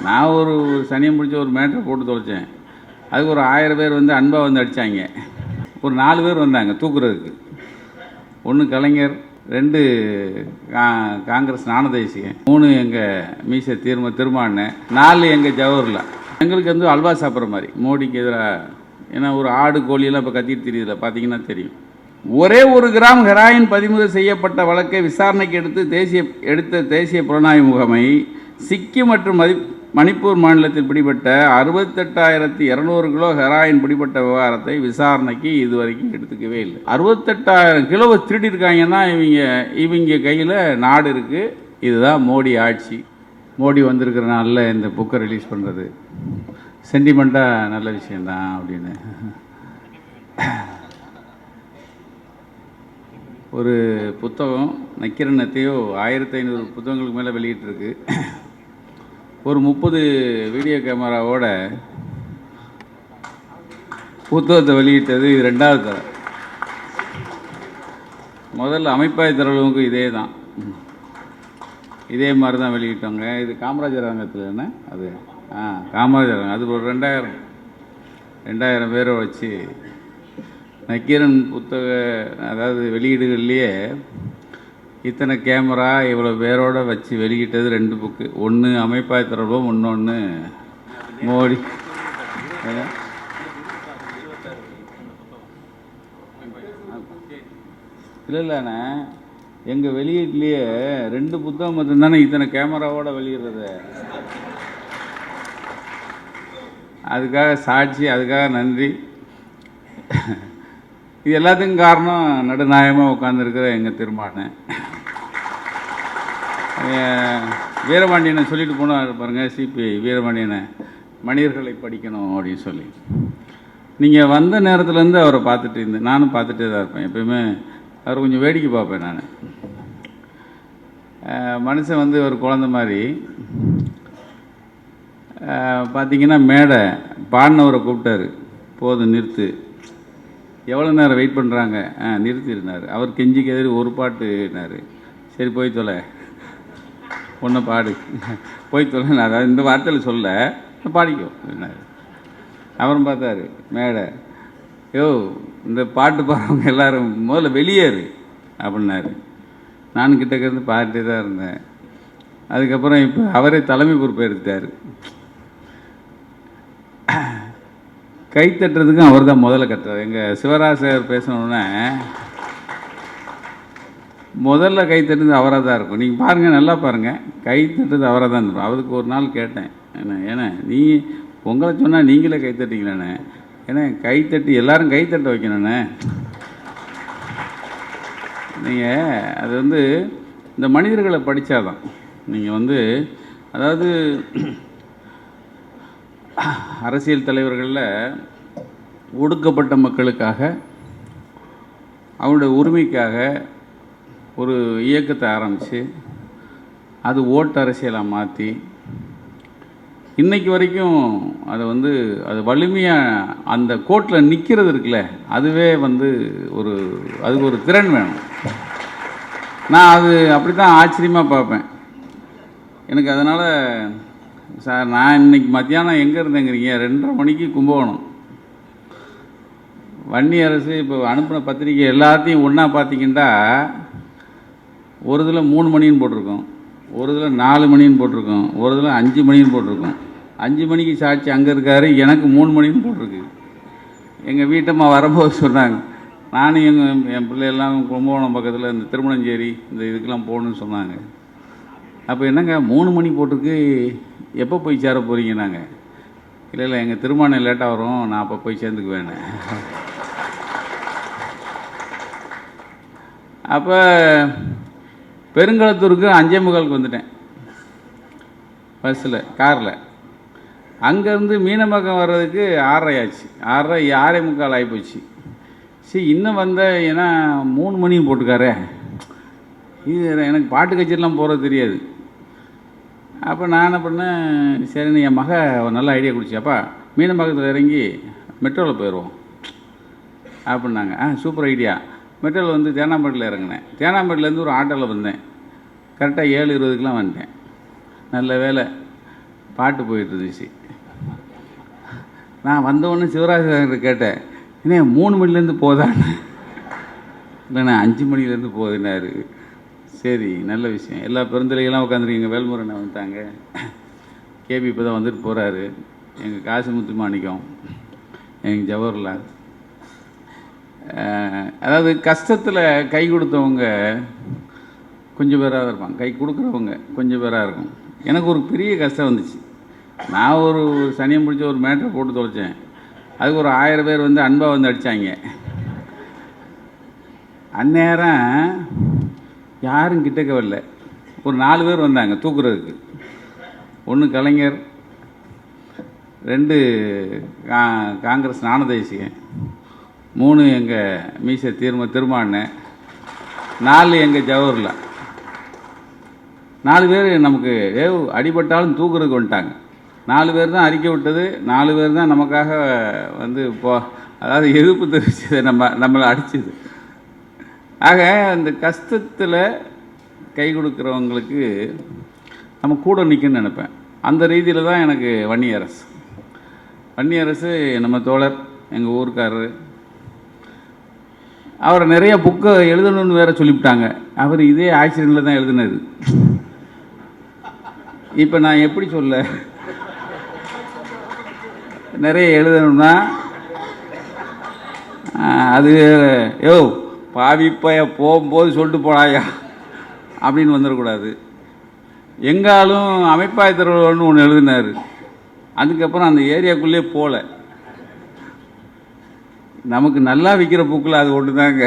நான் ஒரு சனியம் பிடிச்ச ஒரு மேட்டரை போட்டு தொலைச்சேன். அதுக்கு ஒரு ஆயிரம் பேர் வந்து அன்பாக வந்து அடித்தாங்க ஒரு நாலு பேர் வந்தாங்க தூக்குறதுக்கு. ஒன்று கலைஞர் ரெண்டு கா- காங்கிரஸ் நாணதேசிகன் மூணு எங்கள் மீச தீர்ம திருமாண்ணன் நாலு எங்கள் ஜவஹர்லா எங்களுக்கு வந்து அல்வா சாப்பிட்ற மாதிரி. மோடிக்கு எதிராக ஏன்னா ஒரு ஆடு கோழியெல்லாம் இப்போ கத்திட்டு தெரியுதுல பார்த்தீங்கன்னா தெரியும். ஒரே ஒரு கிராம் ஹெராயின் பதிமுதல் செய்யப்பட்ட வழக்கை விசாரணைக்கு எடுத்து தேசிய எடுத்த தேசிய புலனாய்வு முகமை சிக்கி மற்றும் மதி மணிப்பூர் மாநிலத்தில் பிடிபட்ட அறுபத்தெட்டாயிரத்தி இரநூறு கிலோ ஹெராயின் பிடிபட்ட விவகாரத்தை விசாரணைக்கு இதுவரைக்கும் எடுத்துக்கவே இல்லை. அறுபத்தெட்டாயிரம் கிலோவை திருடிருக்காங்கன்னா இவங்க இவங்க கையில் நாடு இருக்குது இதுதான் மோடி ஆட்சி. மோடி வந்திருக்கிற நாளில் இந்த புக்கை ரிலீஸ் பண்ணுறது சென்டிமெண்ட்டாக நல்ல விஷயந்தான் அப்படின்னு. ஒரு புத்தகம் நக்கிரனத்தையோ ஆயிரத்தி ஐநூறு புத்தகங்களுக்கு மேலே வெளியிட்டிருக்கு. ஒரு முப்பது வீடியோ கேமராவோட புத்தகத்தை வெளியிட்டது இது ரெண்டாவது தடவை. முதல்ல அமைப்பாய் தரவுக்கு இதே தான் இதே மாதிரி தான் வெளியிட்டோங்க. இது காமராஜர் அரங்கத்தில் என்ன? அது ஆ காமராஜர் அரங்கம் அது ஒரு ரெண்டாயிரம் ரெண்டாயிரம் பேரை வச்சு நக்கீரன் புத்தக அதாவது வெளியீடுகள்லேயே இத்தனை கேமரா இவ்வளோ பேரோடு வச்சு வெளியிட்டது ரெண்டு புக்கு ஒன்று அமைப்பாய் தரவும் இன்னொன்று மோடி. இல்லை இல்லைண்ணே எங்கள் வெளியீட்லேயே ரெண்டு புத்தகம் மட்டும்தானே இத்தனை கேமராவோடு வெளியிடுறது. அதுக்காக சாட்சி அதுக்காக நன்றி. இது எல்லாத்துக்கும் காரணம் நடுநாயமாக உட்காந்துருக்கிற எங்கள் திருமானேன் வீரபாண்டியனை சொல்லிட்டு போனால் பாருங்கள் சிபிஐ வீரபாண்டியனை. மனிதர்களை படிக்கணும் அப்படின்னு சொல்லி. நீங்கள் வந்த நேரத்துலேருந்து அவரை பார்த்துட்டு இருந்தேன் நானும் பார்த்துட்டே தான் இருப்பேன் எப்பயுமே அவர் கொஞ்சம் வேடிக்கை பார்ப்பேன் நான். மனுஷன் வந்து ஒரு குழந்த மாதிரி. பார்த்தீங்கன்னா மேடை பாடினவரை கூப்பிட்டாரு. போதும் நிறுத்து. எவ்வளோ நேரம் வெயிட் பண்ணுறாங்க ஆ நிறுத்திருந்தார். அவர் கெஞ்சிக்கு எதிரி ஒரு பாட்டுனார். சரி போய் தொலை. ஒன்றை பாடு. போய் தொலை நான் அதாவது இந்த வார்த்தையில் சொல்ல பாடிக்கோ அப்படின்னாரு. அவரும் பார்த்தாரு மேடை. யோ இந்த பாட்டு பாடுறவங்க எல்லோரும் முதல்ல வெளியேறு அப்படின்னாரு. நான் கிட்டக்க இருந்து பாடிட்டே தான் இருந்தேன். அதுக்கப்புறம் இப்போ அவரே தலைமை பொறுப்பு எடுத்துட்டார். கை தட்டுறதுக்கும் அவர் தான் முதல்ல கட்டுறாரு. எங்கள் சிவராசர் பேசணுன்னே முதல்ல கை தட்டுறது அவராக தான் இருக்கும். நீங்கள் பாருங்கள் நல்லா பாருங்கள் கை தட்டுறது அவராக தான் இருக்கும். அவருக்கு ஒரு நாள் கேட்டேன் என்ன ஏன்னா நீ உங்களை சொன்னால் நீங்களே கை தட்டிங்களேண்ணே ஏன்னா கை தட்டி எல்லாரும் கை தட்ட வைக்கணுண்ணே நீங்கள் அது வந்து இந்த மனிதர்களை படித்தாதான் நீங்கள் வந்து அதாவது அரசியல் தலைவர்களில் ஒடுக்கப்பட்ட மக்களுக்காக அவங்களுடைய உரிமைக்காக ஒரு இயக்கத்தை ஆரம்பித்து அது ஓட்டு அரசியலாக மாற்றி இன்றைக்கு வரைக்கும் அதை வந்து அது வலிமையாக அந்த கோட்டில் நிற்கிறது இருக்குல்ல அதுவே வந்து ஒரு அதுக்கு ஒரு திறன் வேணும். நான் அது அப்படி தான் ஆச்சரியமாக பார்ப்பேன். எனக்கு அதனால் சார் நான் இன்னைக்கு மத்தியானம் எங்கே இருந்தேங்கிறீங்க? ரெண்டரை மணிக்கு கும்பகோணம். வன்னி அரசு இப்போ அனுப்பின பத்திரிக்கை எல்லாத்தையும் ஒன்றா பார்த்தீங்கன்னா ஒரு இதில் மூணு மணின்னு போட்டிருக்கோம். ஒரு இதில் நாலு மணின்னு போட்டிருக்கோம். ஒரு இதில் அஞ்சு மணின்னு போட்டிருக்கோம். அஞ்சு மணிக்கு சாட்சி அங்கே இருக்காரு எனக்கு மூணு மணின்னு போட்டிருக்கு. எங்கள் வீட்டம்மா வரும்போது சொன்னாங்க நானும் எங்கள் என் பிள்ளையெல்லாம் கும்பகோணம் பக்கத்தில் இந்த திருமணஞ்சேரி இந்த இதுக்கெல்லாம் போகணுன்னு சொன்னாங்க. அப்போ என்னங்க மூணு மணி போட்டிருக்கு எப்போ போய் சேர போகிறீங்க நாங்கள் இல்லை இல்லை எங்கள் திருமணம் லேட்டாக வரும் நான் அப்போ போய் சேர்ந்துக்குவேன். அப்போ பெருங்களத்தூருக்கு அஞ்சே முகாலுக்கு வந்துட்டேன். பஸ்ஸில் காரில். அங்கேருந்து மீனமக்கம் வர்றதுக்கு ஆறரை ஆச்சு. ஆறரை ஆறே முக்கால் ஆகிப்போச்சு சரி இன்னும் வந்த ஏன்னா மூணு மணியும் போட்டுக்காரே. இது எனக்கு பாட்டு கச்சேரிலாம் போகிறது தெரியாது. அப்போ நான் என்ன பண்ணேன் சரின்னு என் மக ஒரு நல்ல ஐடியா கொடுச்சியாப்பா. மீனம்பாக்கத்தில் இறங்கி மெட்ரோவில் போயிடுவோம் அப்படின்னாங்க. ஆ சூப்பர் ஐடியா மெட்ரோவில் வந்து தேனாம்பேட்டில் இறங்கினேன். தேனாம்பேட்டிலேருந்து ஒரு ஆட்டோவில் வந்தேன். கரெக்டாக ஏழு இருபதுக்கெலாம் வந்துட்டேன் நல்ல வேலை பாட்டு போயிட்டு இருந்துச்சு. நான் வந்தவொடனே சிவராஜ் கேட்டேன் என்ன மூணு மணிலேருந்து போதான்னு? இல்லைண்ணா அஞ்சு மணிலேருந்து போதுன்னாரு. சரி நல்ல விஷயம். எல்லா பெருந்தலைகள்லாம் உட்காந்துருக்கீங்க வேல்முருகனை வந்துட்டாங்க. கேபி இப்போ தான் வந்துட்டு போகிறாரு எங்கள் காசிமுத்து மாணிக்கம் எங்கள் ஜவஹர்லால். அதாவது கஷ்டத்தில் கை கொடுத்தவங்க கொஞ்சம் பேராக தான் இருப்பாங்க. கை கொடுக்குறவங்க கொஞ்சம் பேராக இருக்கும். எனக்கு ஒரு பெரிய கஷ்டம் வந்துச்சு. நான் ஒரு சனியம் பிடிச்ச ஒரு மேட்டரை போட்டு தொலைச்சேன். அதுக்கு ஒரு ஆயிரம் பேர் வந்து அன்பாக வந்து அடித்தாங்க அந்நேரம் யாரும் கிட்டக்க வரல ஒரு நாலு பேர் வந்தாங்க தூக்குறதுக்கு. ஒன்று கலைஞர் ரெண்டு கா காங்கிரஸ் ஞானதேசிகன் மூணு எங்கள் மீச தீர்ம திருமாண்ணன் நாலு எங்கள் ஜவஹர்லால். நாலு பேர் நமக்கு ஏ அடிபட்டாலும் தூக்குறதுக்கு வந்துட்டாங்க. நாலு பேர் தான் அறிக்கை விட்டது நாலு பேர் தான் நமக்காக வந்து இப்போ அதாவது எதிர்ப்பு தெரிவிச்சது நம்ம நம்மளை அடிச்சது. ஆக அந்த கஷ்டத்தில் கை கொடுக்குறவங்களுக்கு நம்ம கூட நிற்கணும்னு நினைப்பேன். அந்த ரீதியில் தான் எனக்கு வன்னியரசு. வன்னியரசு நம்ம தோழர் எங்கள் ஊருக்காரர். அவரை நிறைய புக்கை எழுதணும்னு வேற சொல்லிவிட்டாங்க. அவர் இதே ஆக்சிடெண்ட்டில் தான் எழுதினது இப்போ நான் எப்படி சொல்ல? நிறைய எழுதணும்னா அது யோ பாவிப்பைய போகும்போது சொல்லிட்டு போனாயா? அப்படின்னு வந்துடக்கூடாது. எங்காலும் அமைப்பாய் திருவள்ளுவர்னு ஒன்று எழுதினார். அதுக்கப்புறம் அந்த ஏரியாக்குள்ளே போகல நமக்கு நல்லா விற்கிற புக்கில் அது ஒன்று தாங்க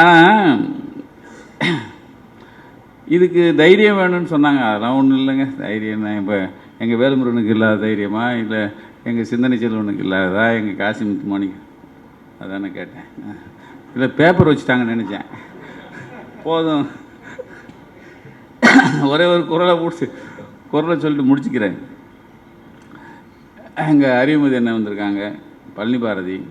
ஆனால் இதுக்கு தைரியம் வேணும்னு சொன்னாங்க. அதெல்லாம் ஒன்றும் இல்லைங்க. தைரியம் தான். இப்போ எங்கள் வேலுமுருகனுக்கு இல்லாத தைரியமா? இல்லை எங்கள் சிந்தனை செல்வனுக்கு இல்லாததா எங்கள் காசி முத்துமாணிக்கு அதானே கேட்டேன். இல்லை பேப்பர் வச்சுட்டாங்கன்னு நினச்சேன். போதும். ஒரே ஒரு குரலை பிடிச்சி குரலை சொல்லிட்டு முடிச்சுக்கிறேன். எங்கள் அறிவுமதி என்ன வந்திருக்காங்க பழனி பாரதி.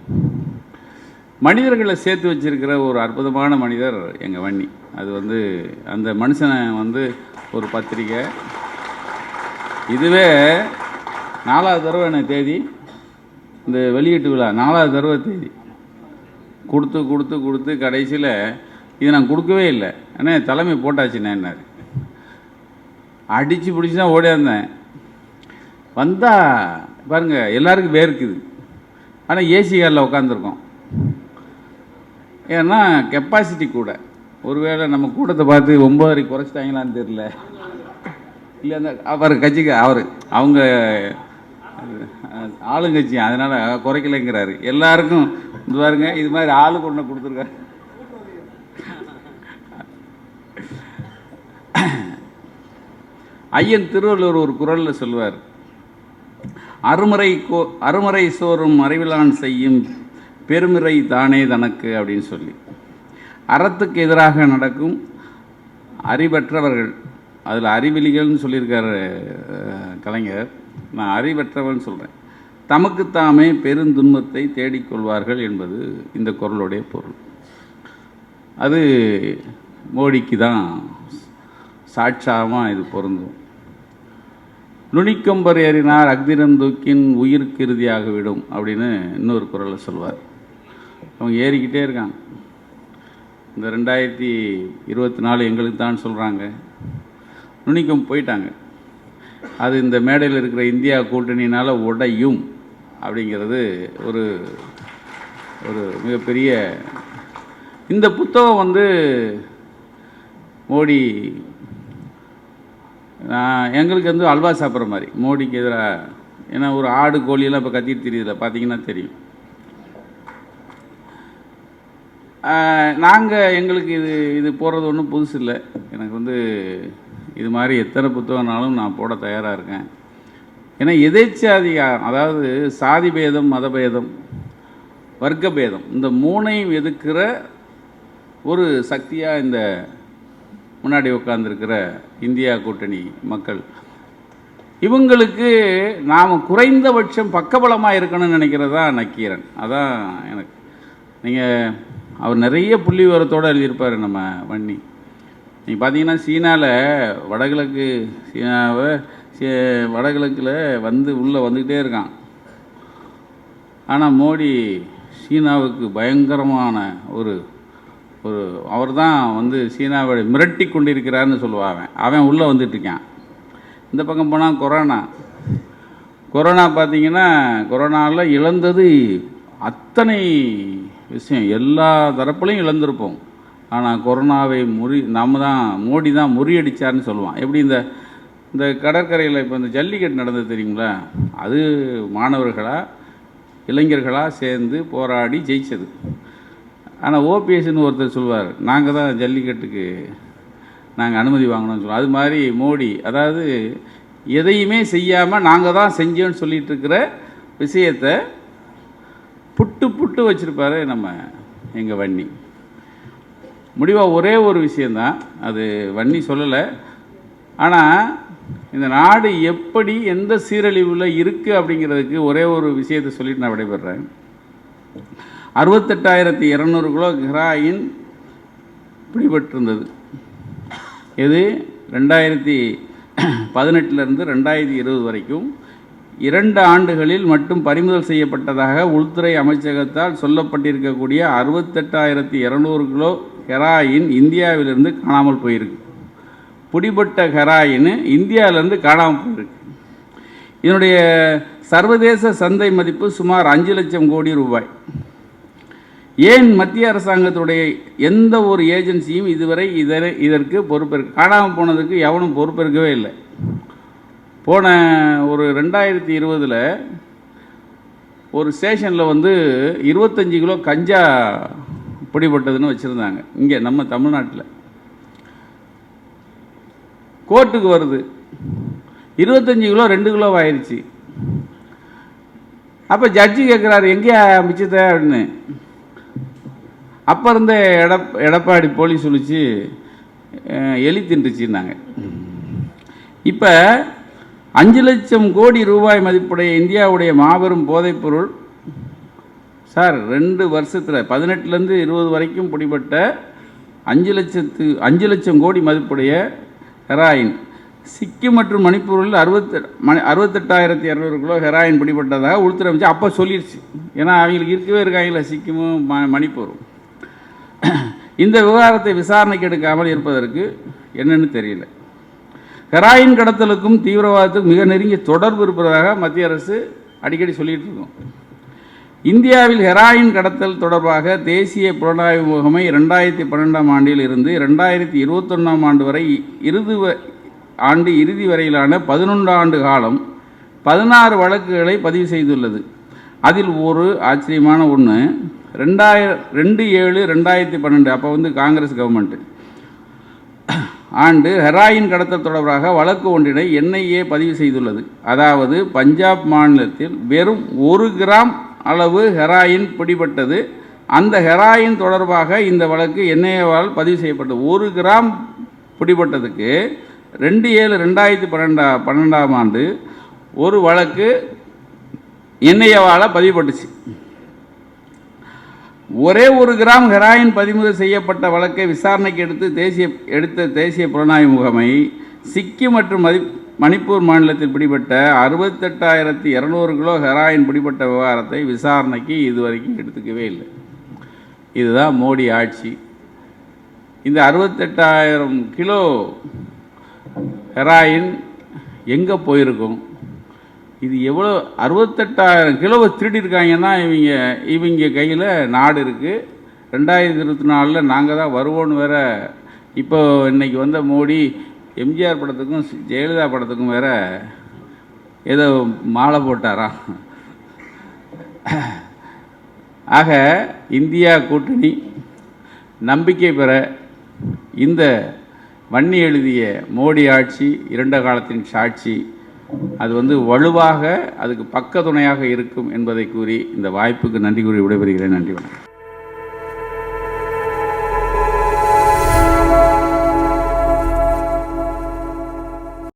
மனிதர்களை சேர்த்து வச்சிருக்கிற ஒரு அற்புதமான மனிதர் எங்கள் வன்னி. அது வந்து அந்த மனுஷனை வந்து ஒரு பத்திரிக்கை. இதுவே நாலாவது தடவை எனக்கு தேதி இந்த வெளியீட்டு விழா நாலாவது தடவை தேதி கொடுத்து கொடுத்து கொடுத்து கடைசியில் இது நான் கொடுக்கவே இல்லை. ஏன்னா தலைமை போட்டாச்சுண்ணேன்னாரு அடித்து பிடிச்சி தான் ஓடியாந்தேன் வந்தால் பாருங்கள் எல்லாருக்கும் வேர்க்குது. ஆனால் ஏசி காரில் உட்காந்துருக்கோம் ஏன்னா கெப்பாசிட்டி கூட. ஒருவேளை நம்ம கூட்டத்தை பார்த்து ஒம்பதரை குறைச்சிட்டாங்களான்னு தெரில இல்லை அந்த அவர் கட்சிக்கு அவர் அவங்க ஆளுங்கட்சி அதனால் குறைக்கலைங்கிறாரு. எல்லாருக்கும் இது பாருங்க இது மாதிரி ஆளு கொண்டு கொடுத்துருக்காரு. ஐயன் திருவள்ளுவர் ஒரு குரலில் சொல்லுவார் அருமறை கோ அருமறை சோறும் அறிவிலான் செய்யும் பெருமிறை தானே தனக்கு அப்படின்னு சொல்லி. அறத்துக்கு எதிராக நடக்கும் அறிவற்றவர்கள் அதில் அறிவிலிகள்னு சொல்லியிருக்கார் கலைஞர். நான் அறிவற்றவன் சொல்கிறேன் தமக்குத்தாமே பெருந்துன்பத்தை தேடிக்கொள்வார்கள் என்பது இந்த குரலுடைய பொருள். அது மோடிக்கு தான் சாட்சாமாக இது பொருந்தும். நுனிக்கொம்பர் ஏறினார் அக்திரந்தூக்கின் உயிருக்கு இறுதியாக விடும் அப்படின்னு இன்னொரு குரலை சொல்வார். அவங்க ஏறிக்கிட்டே இருக்காங்க. இந்த ரெண்டாயிரத்தி இருபத்தி நாலு எங்களுக்கு தான் சொல்கிறாங்க நுனிக்கம் போயிட்டாங்க. அது இந்த மேடையில் இருக்கிற இந்தியா கூட்டணியினால் உடையும் அப்படிங்கிறது ஒரு ஒரு மிகப்பெரிய இந்த புத்தகம் வந்து மோடி நான் எங்களுக்கு வந்து அல்வா சாப்பிட்ற மாதிரி. மோடிக்கு எதிராக ஏன்னா ஒரு ஆடு கோழியெல்லாம் இப்போ கத்திட்டு தெரியுதுல பார்த்தீங்கன்னா தெரியும். நாங்கள் எங்களுக்கு இது இது போடுறது ஒன்றும் புதுசு இல்லை எனக்கு வந்து இது மாதிரி எத்தனை புத்தகம்னாலும் நான் போட தயாராக இருக்கேன். ஏன்னா எதேச்சாதிகாரம் அதாவது சாதி பேதம் மதபேதம் வர்க்க பேதம் இந்த மூணையும் எதுக்கிற ஒரு சக்தியாக இந்த முன்னாடி உட்காந்துருக்கிற இந்தியா கூட்டணி மக்கள். இவங்களுக்கு நாம் குறைந்தபட்சம் பக்கபலமாக இருக்கணும்னு நினைக்கிறது தான் நக்கீரன். அதான் எனக்கு. நீங்கள் அவர் நிறைய புள்ளி விவரத்தோடு எழுதியிருப்பார் நம்ம வன்னி. நீங்கள் பார்த்தீங்கன்னா சீனாவில் வடகிழக்கு சீனாவை சீ- வடகிழக்கில் வந்து உள்ளே வந்துக்கிட்டே இருக்கான். ஆனால் மோடி சீனாவுக்கு பயங்கரமான ஒரு ஒரு அவர் தான் வந்து சீனாவை மிரட்டி கொண்டிருக்கிறார்னு சொல்லுவான் அவன். அவன் உள்ளே வந்துட்டு இருக்கான் இந்த பக்கம் போனால் கொரோனா. கொரோனா பார்த்தீங்கன்னா கொரோனாவில் இழந்தது அத்தனை விஷயம். எல்லா தரப்புலையும் இழந்திருப்போம். ஆனால் கொரோனாவை முறி நம்ம தான் மோடி தான் முறியடித்தார்னு சொல்லுவான். எப்படி இந்த இந்த கடற்கரையில் இப்போ இந்த ஜல்லிக்கட்டு நடந்தது தெரியுங்களா? அது மாணவர்களாக இளைஞர்களாக சேர்ந்து போராடி ஜெயிச்சது. ஆனால் ஓபிஎஸ்ன்னு ஒருத்தர் சொல்லுவார் நாங்கள் தான் ஜல்லிக்கட்டுக்கு நாங்கள் அனுமதி வாங்கணும்னு சொல்லுவோம். அது மாதிரி மோடி அதாவது எதையுமே செய்யாமல் நாங்கள் தான் செஞ்சோன்னு சொல்லிட்டு இருக்கிற விஷயத்தை புட்டு புட்டு வச்சுருப்பாரு நம்ம எங்கள் வன்னி. முடிவாக ஒரே ஒரு விஷயந்தான் அது வன்னி சொல்லலை. ஆனால் இந்த நாடு எப்படி எந்த சீரழிவில் இருக்குது அப்படிங்கிறதுக்கு ஒரே ஒரு விஷயத்தை சொல்லிட்டு நான் விடைபெறேன் அறுபத்தெட்டாயிரத்தி இரநூறு கிலோ ஹெராயின் பிடிபட்டிருந்தது. இது ரெண்டாயிரத்தி பதினெட்டுலேருந்து ரெண்டாயிரத்தி இருபது வரைக்கும். இரண்டு ஆண்டுகளில் மட்டும் பறிமுதல் செய்யப்பட்டதாக உள்துறை அமைச்சகத்தால் சொல்லப்பட்டிருக்கக்கூடிய அறுபத்தெட்டாயிரத்தி இரநூறு கிலோ ஹெராயின் இந்தியாவிலிருந்து காணாமல் போயிருக்கு. பிடிபட்ட ஹெராயின் இந்தியாவிலேருந்து காணாமல் போயிருக்கு. இதனுடைய சர்வதேச சந்தை மதிப்பு சுமார் அஞ்சு லட்சம் கோடி ரூபாய். ஏன் மத்திய அரசாங்கத்துடைய எந்த ஒரு ஏஜென்சியும் இதுவரை இதரை இதற்கு பொறுப்பேற்க காணாமல் போனதுக்கு எவனும் பொறுப்பேற்கவே இல்லை. போன ஒரு ரெண்டாயிரத்தி இருபதில் ஒரு ஸ்டேஷனில் வந்து இருபத்தஞ்சி கிலோ கஞ்சா பிடிபட்டதுன்னு வச்சுருந்தாங்க. இங்கே நம்ம தமிழ்நாட்டில். கோர்ட்டுக்கு வருது. இருபத்தஞ்சி கிலோ ரெண்டு கிலோ ஆயிடுச்சு அப்போ ஜட்ஜி கேட்குறாரு எங்கேயா மிச்சத்தை? அப்படின்னு. அப்போ இருந்த எடப் எடப்பாடி போலீஸ் சொல்லிச்சு எலி தின்றுச்சுன்னாங்க. இப்போ அஞ்சு லட்சம் கோடி ரூபாய் மதிப்புடைய இந்தியாவுடைய மாபெரும் போதைப்பொருள் சார் ரெண்டு வருஷத்தில் பதினெட்டுலேருந்து இருபது வரைக்கும் பிடிபட்ட அஞ்சு லட்சத்து அஞ்சு லட்சம் கோடி மதிப்புடைய ஹெராயின். சிக்கிம் மற்றும் மணிப்பூரில் அறுபத்தி மணி அறுபத்தெட்டாயிரத்தி இரநூறு கிலோ ஹெராயின் பிடிபட்டதாக உள்துறை அப்போ சொல்லிடுச்சு ஏன்னா அவங்களுக்கு இருக்கவே இருக்காங்களே சிக்கிமும் ம மணிப்பூரும் இந்த விவகாரத்தை விசாரணைக்கு எடுக்காமல் இருப்பதற்கு என்னன்னு தெரியல. ஹெராயின் கடத்தலுக்கும் தீவிரவாதத்துக்கும் மிக நெருங்கிய தொடர்பு இருப்பதாக மத்திய அரசு அடிக்கடி சொல்லிகிட்டு இருக்கோம். இந்தியாவில் ஹெராயின் கடத்தல் தொடர்பாக தேசிய புலனாய்வு முகமை ரெண்டாயிரத்தி பன்னெண்டாம் ஆண்டில் இருந்து ரெண்டாயிரத்தி இருபத்தொன்னாம் ஆண்டு வரை இறுதி வ- ஆண்டு இறுதி வரையிலான பதினொன்று ஆண்டு காலம் பதினாறு வழக்குகளை பதிவு செய்துள்ளது. அதில் ஒரு ஆச்சரியமான ஒன்று ரெண்டாயிரம் ரெண்டு ஏழு ரெண்டாயிரத்தி பன்னெண்டு அப்போ வந்து காங்கிரஸ் கவர்மெண்ட்டு ஆண்டு ஹெராயின் கடத்தல் தொடர்பாக வழக்கு ஒன்றினை என்ஐஏ பதிவு செய்துள்ளது. அதாவது பஞ்சாப் மாநிலத்தில் வெறும் ஒரு கிராம் அளவு ஹெராயின் பிடிபட்டது. அந்த ஹெராயின் தொடர்பாக இந்த வழக்கு என்ஐஏவால் பதிவு செய்யப்பட்டது. ஒரு கிராம் பிடிபட்டதுக்கு ரெண்டு ஏழு ரெண்டாயிரத்தி பன்னெண்டா பன்னெண்டாம் ஆண்டு ஒரு வழக்கு என்ஐஏவால் பதிவுபட்டுச்சு. ஒரே ஒரு கிராம் ஹெராயின் பறிமுதல் செய்யப்பட்ட வழக்கை விசாரணைக்கு எடுத்து தேசிய எடுத்த தேசிய புலனாய்வு முகமை சிக்கிம் மற்றும் மதி மணிப்பூர் மாநிலத்தில் பிடிபட்ட அறுபத்தெட்டாயிரத்தி இரநூறு கிலோ ஹெராயின் பிடிபட்ட விவகாரத்தை விசாரணைக்கு இதுவரைக்கும் எடுத்துக்கவே இல்லை. இதுதான் மோடி ஆட்சி. இந்த அறுபத்தெட்டாயிரம் கிலோ ஹெராயின் எங்கே போயிருக்கும்? இது எவ்வளோ அறுபத்தெட்டாயிரம் கிலோவை திருடிருக்காங்கன்னா இவங்க இவங்க கையில் நாடு இருக்குது ரெண்டாயிரத்தி இருபத்தி நாலில் நாங்கள் தான் வருவோன்னு வேற இப்போ இன்னைக்கு வந்த மோடி எம்ஜிஆர் படத்துக்கும் ஜெயலலிதா படத்துக்கும் வேற ஏதோ மாலை போட்டாராம் ஆக இந்தியா கூட்டணி நம்பிக்கை பெற இந்த வன்னி எழுதிய மோடி ஆட்சி இரண்ட காலத்தின் சாட்சி அது வந்து வலுவாக அதுக்கு பக்க துணையாக இருக்கும் என்பதை கூறி இந்த வாய்ப்புக்கு நன்றி கூறி விடைபெறுகிறேன். நன்றி வணக்கம்.